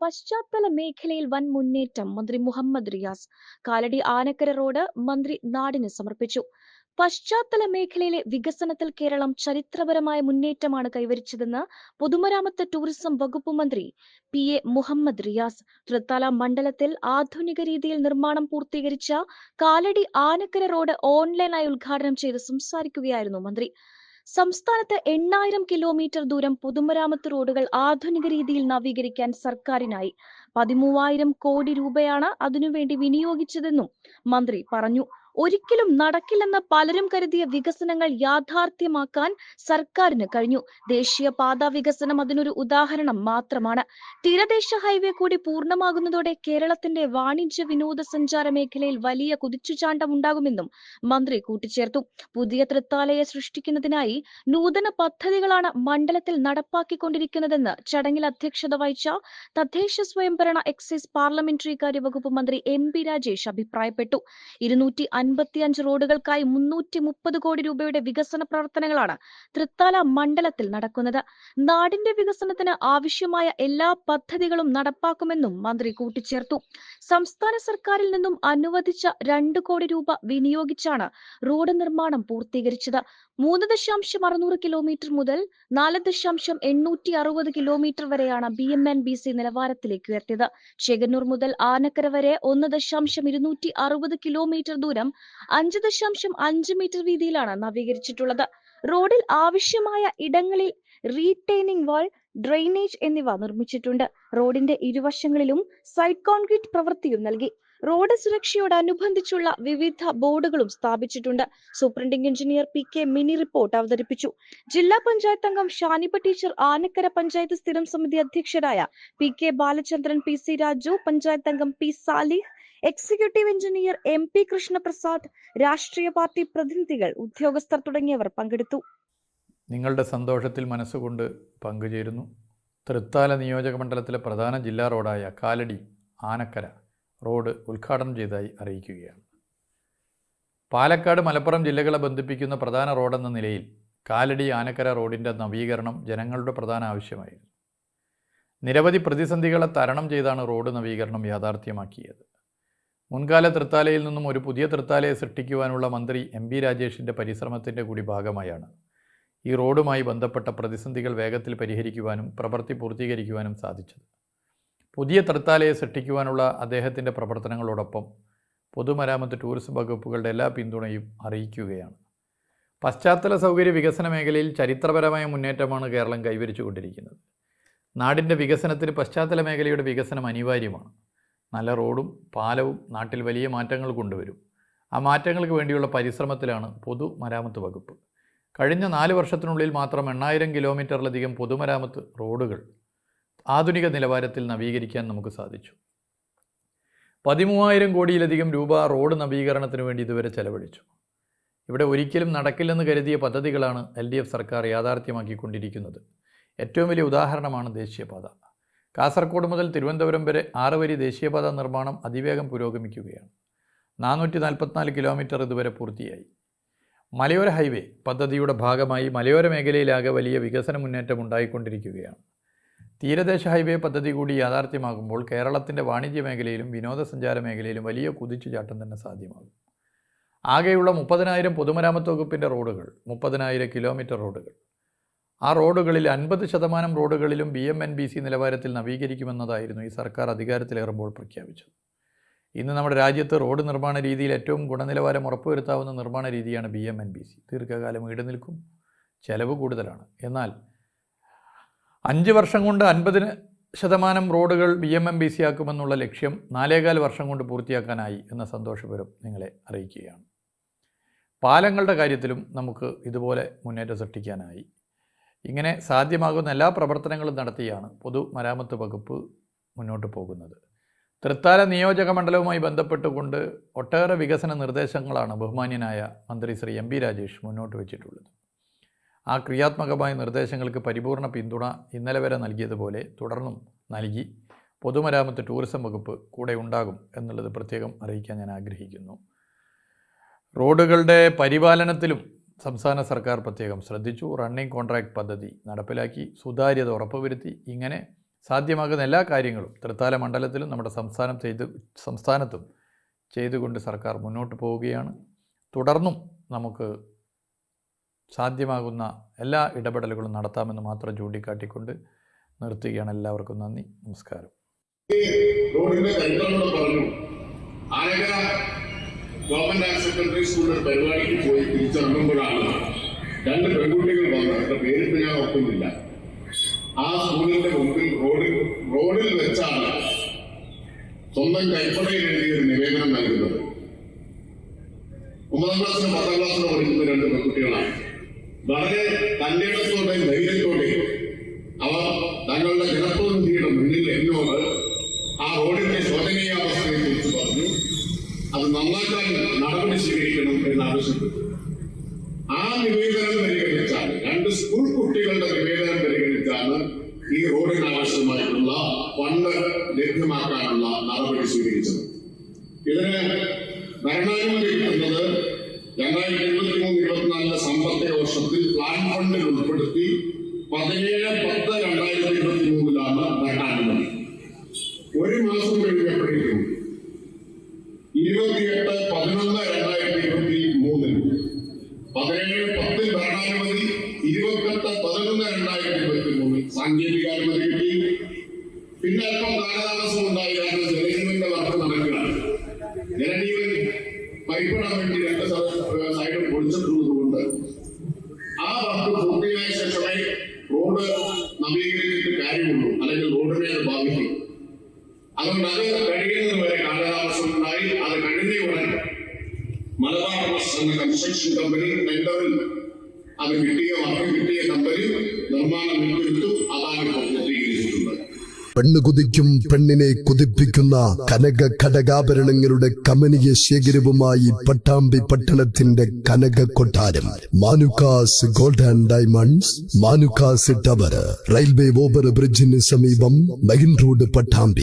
പശ്ചാത്തല മേഖലയിൽ വൻ മുന്നേറ്റം മന്ത്രി മുഹമ്മദ് റിയാസ് കാലടി ആനക്കര റോഡ് മന്ത്രി നാടിന് സമർപ്പിച്ചു. പശ്ചാത്തല മേഖലയിലെ വികസനത്തിൽ കേരളം ചരിത്രപരമായ മുന്നേറ്റമാണ് കൈവരിച്ചതെന്ന് പൊതുമരാമത്ത് ടൂറിസം വകുപ്പ് മന്ത്രി പി എ മുഹമ്മദ് റിയാസ് തൃത്താല മണ്ഡലത്തിൽ ആധുനിക രീതിയിൽ നിർമ്മാണം പൂർത്തീകരിച്ച കാലടി ആനക്കര റോഡ് ഓൺലൈനായി ഉദ്ഘാടനം ചെയ്ത് സംസാരിക്കുകയായിരുന്നു മന്ത്രി. സംസ്ഥാനത്ത് എണ്ണായിരം കിലോമീറ്റർ ദൂരം പൊതുമരാമത്ത് റോഡുകൾ ആധുനിക രീതിയിൽ നവീകരിക്കാൻ സർക്കാരിനായി. പതിമൂവായിരം കോടി രൂപയാണ് അതിനുവേണ്ടി വിനിയോഗിച്ചതെന്നും മന്ത്രി പറഞ്ഞു. ഒരിക്കലും നടക്കില്ലെന്ന് പലരും കരുതിയ വികസനങ്ങൾ യാഥാർത്ഥ്യമാക്കാൻ സർക്കാരിന് കഴിഞ്ഞു. ദേശീയ പാതാ വികസനം അതിനൊരു ഉദാഹരണം മാത്രമാണ്. തീരദേശ ഹൈവേ കൂടി പൂർണമാകുന്നതോടെ കേരളത്തിന്റെ വാണിജ്യ വിനോദസഞ്ചാര മേഖലയിൽ വലിയ കുതിച്ചുചാണ്ടം ഉണ്ടാകുമെന്നും മന്ത്രി കൂട്ടിച്ചേർത്തു. പുതിയ തൃത്താലയെ സൃഷ്ടിക്കുന്നതിനായി നൂതന പദ്ധതികളാണ് മണ്ഡലത്തിൽ നടപ്പാക്കിക്കൊണ്ടിരിക്കുന്നതെന്ന് ചടങ്ങിൽ അധ്യക്ഷത വഹിച്ച തദ്ദേശ സ്വയംഭരണ എക്സൈസ് പാർലമെന്ററി കാര്യ വകുപ്പ് മന്ത്രി എം പി രാജേഷ് അഭിപ്രായപ്പെട്ടു. ഇരുന്നൂറ്റി അൻപത്തിയഞ്ച് റോഡുകൾക്കായി മുന്നൂറ്റി മുപ്പത് കോടി രൂപയുടെ വികസന പ്രവർത്തനങ്ങളാണ് തൃത്താല മണ്ഡലത്തിൽ നടക്കുന്നത്. നാടിന്റെ വികസനത്തിന് ആവശ്യമായ എല്ലാ പദ്ധതികളും നടപ്പാക്കുമെന്നും മന്ത്രി കൂട്ടിച്ചേർത്തു. സംസ്ഥാന സർക്കാരിൽ നിന്നും അനുവദിച്ച രണ്ട് കോടി രൂപ വിനിയോഗിച്ചാണ് റോഡ് നിർമ്മാണം പൂർത്തീകരിച്ചത്. മൂന്ന് ദശാംശം അറുന്നൂറ് കിലോമീറ്റർ മുതൽ നാല് ദശാംശം എണ്ണൂറ്റി അറുപത് കിലോമീറ്റർ വരെയാണ് B M and B C നിലവാരത്തിലേക്ക് ഉയർത്തിയത്. ചെങ്ങന്നൂർ മുതൽ ആനക്കര വരെ ഒന്ന് ദശാംശം ഇരുന്നൂറ്റി അറുപത് കിലോമീറ്റർ ദൂരം അഞ്ച് ദശാംശം അഞ്ച് മീറ്റർ വീതിയിലാണ് നവീകരിച്ചിട്ടുള്ളത്. റോഡിൽ ആവശ്യമായ ഇടങ്ങളിൽ റീറ്റെയിനിങ് വാൾ ഡ്രെയിനേജ് എന്നിവ നിർമ്മിച്ചിട്ടുണ്ട്. റോഡിന്റെ ഇരുവശങ്ങളിലും സൈഡ് കോൺക്രീറ്റ് പ്രവൃത്തിയും നൽകി. റോഡ് സുരക്ഷയോടനുബന്ധിച്ചുള്ള വിവിധ ബോർഡുകളും സ്ഥാപിച്ചിട്ടുണ്ട്. Superintending engineer P K Mini report അവതരിപ്പിച്ചു. ജില്ലാ പഞ്ചായത്ത് അംഗം ഷാനിപ്പ ടീച്ചർ ആനക്കര പഞ്ചായത്ത് സ്ഥിരം സമിതി അധ്യക്ഷരായ P K Balachandran P C Raju panchayat അംഗം P Salih executive engineer M P Krishnaprasad രാഷ്ട്രീയ പാർട്ടി പ്രതിനിധികൾ ഉദ്യോഗസ്ഥർ തുടങ്ങിയവർ പങ്കെടുത്തു. നിങ്ങളുടെ സന്തോഷത്തിൽ മനസ്സുകൊണ്ട് പങ്കുചേരുന്നു. തൃത്താല നിയോജക മണ്ഡലത്തിലെ പ്രധാന ജില്ലാ റോഡായ കാലടി ആനക്കര റോഡ് ഉദ്ഘാടനം ചെയ്തതായി അറിയിക്കുകയാണ്. പാലക്കാട് മലപ്പുറം ജില്ലകളെ ബന്ധിപ്പിക്കുന്ന പ്രധാന റോഡെന്ന നിലയിൽ കാലടി ആനക്കര റോഡിന്റെ നവീകരണം ജനങ്ങളുടെ പ്രധാന ആവശ്യമായിരുന്നു. നിരവധി പ്രതിസന്ധികളെ തരണം ചെയ്താണ് റോഡ് നവീകരണം യാഥാർത്ഥ്യമാക്കിയത്. മുൻകാല തൃത്താലയിൽ നിന്നും ഒരു പുതിയ തൃത്താലയെ സൃഷ്ടിക്കുവാനുള്ള മന്ത്രി എം ബി രാജേഷിന്റെ പരിശ്രമത്തിന്റെ കൂടി ഭാഗമായാണ്. ഈ റോഡുമായി ബന്ധപ്പെട്ട പ്രതിസന്ധികൾ വേഗത്തിൽ പരിഹരിക്കുവാനും പ്രവൃത്തി പൂർത്തീകരിക്കുവാനും സാധിച്ചത്. പുതിയ തൃത്താലയെ സൃഷ്ടിക്കുവാനുള്ള അദ്ദേഹത്തിന്റെ പ്രവർത്തനങ്ങളോടൊപ്പം പൊതുമരാമത്ത് ടൂറിസം വകുപ്പുകളുടെ എല്ലാ പിന്തുണയും അറിയിക്കുകയാണ്. പശ്ചാത്തല സൗകര്യ വികസന മേഖലയിൽ ചരിത്രപരമായ മുന്നേറ്റമാണ് കേരളം കൈവരിച്ചുകൊണ്ടിരിക്കുന്നത്. നാടിന്റെ വികസനത്തിന് പശ്ചാത്തല മേഖലയുടെ വികസനം അനിവാര്യമാണ്. നല്ല റോഡും പാലവും നാട്ടിൽ വലിയ മാറ്റങ്ങൾ കൊണ്ടുവരും. ആ മാറ്റങ്ങൾക്ക് വേണ്ടിയുള്ള പരിശ്രമത്തിലാണ് പൊതുമരാമത്ത് വകുപ്പ്. കഴിഞ്ഞ നാല് വർഷത്തിനുള്ളിൽ മാത്രം എണ്ണായിരം കിലോമീറ്ററിലധികം പൊതുമരാമത്ത് റോഡുകൾ ആധുനിക നിലവാരത്തിൽ നവീകരിക്കാൻ നമുക്ക് സാധിച്ചു. പതിമൂവായിരം കോടിയിലധികം രൂപ റോഡ് നവീകരണത്തിന് വേണ്ടി ഇതുവരെ ചെലവഴിച്ചു. ഇവിടെ ഒരിക്കലും നടക്കില്ലെന്ന് കരുതിയ പദ്ധതികളാണ് എൽ ഡി എഫ് സർക്കാർ യാഥാർത്ഥ്യമാക്കിക്കൊണ്ടിരിക്കുന്നത്. ഏറ്റവും വലിയ ഉദാഹരണമാണ് ദേശീയപാത. കാസർഗോഡ് മുതൽ തിരുവനന്തപുരം വരെ ആറ് വരി ദേശീയപാത നിർമ്മാണം അതിവേഗം പുരോഗമിക്കുകയാണ്. നാനൂറ്റി നാൽപ്പത്തിനാല് കിലോമീറ്റർ ഇതുവരെ പൂർത്തിയായി. മലയോര ഹൈവേ പദ്ധതിയുടെ ഭാഗമായി മലയോര മേഖലയിലാകെ വലിയ വികസന മുന്നേറ്റം ഉണ്ടായിക്കൊണ്ടിരിക്കുകയാണ്. തീരദേശ ഹൈവേ പദ്ധതി കൂടി യാഥാർത്ഥ്യമാകുമ്പോൾ കേരളത്തിന്റെ വാണിജ്യ മേഖലയിലും വിനോദസഞ്ചാര മേഖലയിലും വലിയ കുതിച്ചുചാട്ടം തന്നെ സാധ്യമാകും. ആകെയുള്ള മുപ്പതിനായിരം പൊതുമരാമത്ത് വകുപ്പിന്റെ റോഡുകൾ മുപ്പതിനായിരം കിലോമീറ്റർ റോഡുകൾ ആ റോഡുകളിൽ അൻപത് ശതമാനം റോഡുകളിലും B M and B C നിലവാരത്തിൽ നവീകരിക്കുമെന്നതായിരുന്നു ഈ സർക്കാർ അധികാരത്തിലേറുമ്പോൾ പ്രഖ്യാപിച്ചത്. ഇന്ന് നമ്മുടെ രാജ്യത്ത് റോഡ് നിർമ്മാണ രീതിയിൽ ഏറ്റവും ഗുണനിലവാരം ഉറപ്പുവരുത്താവുന്ന നിർമ്മാണ രീതിയാണ് B M and B C. ദീർഘകാലം ഈട് നിൽക്കും ചെലവ് കൂടുതലാണ്. എന്നാൽ അഞ്ച് വർഷം കൊണ്ട് അൻപതിന് ശതമാനം റോഡുകൾ B M and B C ആക്കുമെന്നുള്ള ലക്ഷ്യം നാലേകാൽ വർഷം കൊണ്ട് പൂർത്തിയാക്കാനായി എന്ന സന്തോഷപരം നിങ്ങളെ അറിയിക്കുകയാണ്. പാലങ്ങളുടെ കാര്യത്തിലും നമുക്ക് ഇതുപോലെ മുന്നേറ്റം സൃഷ്ടിക്കാനായി ഇങ്ങനെ സാധ്യമാകുന്ന എല്ലാ പ്രവർത്തനങ്ങളും നടത്തിയാണ് പൊതുമരാമത്ത് വകുപ്പ് മുന്നോട്ട് പോകുന്നത്. തൃത്താല നിയോജക മണ്ഡലവുമായി ബന്ധപ്പെട്ടുകൊണ്ട് ഒട്ടേറെ വികസന നിർദ്ദേശങ്ങളാണ് ബഹുമാന്യനായ മന്ത്രി ശ്രീ എം പി രാജേഷ് മുന്നോട്ട് വെച്ചിട്ടുള്ളത്. ആ ക്രിയാത്മകമായ നിർദ്ദേശങ്ങൾക്ക് പരിപൂർണ പിന്തുണ ഇന്നലെ വരെ നൽകിയതുപോലെ തുടർന്നും നൽകി പൊതുമരാമത്ത് ടൂറിസം വകുപ്പ് കൂടെ ഉണ്ടാകും എന്നുള്ളത് പ്രത്യേകം അറിയിക്കാൻ ഞാൻ ആഗ്രഹിക്കുന്നു. റോഡുകളുടെ പരിപാലനത്തിലും സംസ്ഥാന സർക്കാർ പ്രത്യേകം ശ്രദ്ധിച്ചു. റണ്ണിംഗ് കോൺട്രാക്ട് പദ്ധതി നടപ്പിലാക്കി സുതാര്യത ഉറപ്പുവരുത്തി. ഇങ്ങനെ സാധ്യമാകുന്ന എല്ലാ കാര്യങ്ങളും തൃത്താല മണ്ഡലത്തിലും നമ്മുടെ സംസ്ഥാനം ചെയ്ത് സംസ്ഥാനത്തും ചെയ്തുകൊണ്ട് സർക്കാർ മുന്നോട്ട് പോവുകയാണ്. തുടർന്നും നമുക്ക് സാധ്യമാകുന്ന എല്ലാ ഇടപെടലുകളും നടത്താമെന്ന് മാത്രം ചൂണ്ടിക്കാട്ടിക്കൊണ്ട് നിർത്തുകയാണ്. എല്ലാവർക്കും നന്ദി. നമസ്കാരം റോഡിന്റെ ചരിത്രങ്ങൾ പറഞ്ഞു ആനകര ഗവൺമെന്റ് ഹയർ സെക്കൻഡറി സ്കൂളിൽ പരിപാടിക്ക് പോയി തിരിച്ചിറങ്ങുമ്പോഴാണ് രണ്ട് പെൺകുട്ടികൾ വന്ന് അവരുടെ പേരിട്ട് ഞാൻ ഓർക്കുന്നില്ല ആ സ്കൂളിന്റെ മുമ്പിൽ റോഡിൽ റോഡിൽ വെച്ചാണ് സ്വന്തം കൈപ്പടയിൽ എഴുതിയ ഒരു നിവേദനം നൽകുന്നത്. ഒമ്പതാം ക്ലാസ്സിലും പത്താം ക്ലാസ്സിലും പഠിക്കുന്ന രണ്ട് പെൺകുട്ടികളാണ്. വളരെ തന്റേടത്തോടെയും ഫണ്ടിൽ ഉൾപ്പെടുത്തി പതിനേഴ് പത്ത് രണ്ടായിരത്തി ഇരുപത്തി മൂന്നിലാണ് ഭരണാനുമതി. ഒരു മാസം കഴിഞ്ഞപ്പോഴേക്കും ഇരുപത്തിയെട്ട് പതിനൊന്ന് രണ്ടായിരത്തി ഇരുപത്തി മൂന്നിൽ പതിനേഴ് പത്തിൽ ഭരണാനുമതി ഇരുപത്തെട്ട് പതിനൊന്ന് രണ്ടായിരത്തി ഇരുപത്തി മൂന്നിൽ സാങ്കേതിക അനുമതി കിട്ടി. പിന്നെ അല്പം കാലതാമസം ഉണ്ടായി. കാരണം ജലജീവന്റെ വർക്ക് നടക്കുകയാണ്. ജലജീവൻ പൈപ്പിടാൻ വേണ്ടി രണ്ട് സൈഡും പൊളിച്ചിട്ടുള്ളത് കൊണ്ട് ആ വർക്ക് പൂർത്തിയായ ശേഷമേ റോഡ് നവീകരിച്ചിട്ട് കാര്യമുള്ളൂ അല്ലെങ്കിൽ റോഡിനെ അത് ബാധിക്കും അതുകൊണ്ട് അത് കഴിയുന്നത് വരെ കാലതാമസം ഉണ്ടായി അത് ഉടൻ മലബാർ എന്ന കൺസ്ട്രക്ഷൻ കമ്പനി ടെൻഡറിൽ അത് കിട്ടിയ വർക്ക് കിട്ടിയ കമ്പനി നിർമ്മാണം ഏറ്റെടുത്തു. അതാണ് പൂർത്തീകരിച്ചിട്ടുള്ളത് പെണ്ണ് കുതിക്കും പെണ്ണിനെ കുതിപ്പിക്കുന്ന കനക ഘടകാഭരണങ്ങളുടെ കമനീയ ശേഖരവുമായി പട്ടാമ്പി പട്ടണത്തിന്റെ കനക കൊട്ടാരം. Manukkas gold and diamonds Manukkas tower railway over ബ്രിഡ്ജിന് സമീപം മെയിൻ റോഡ് പട്ടാമ്പി.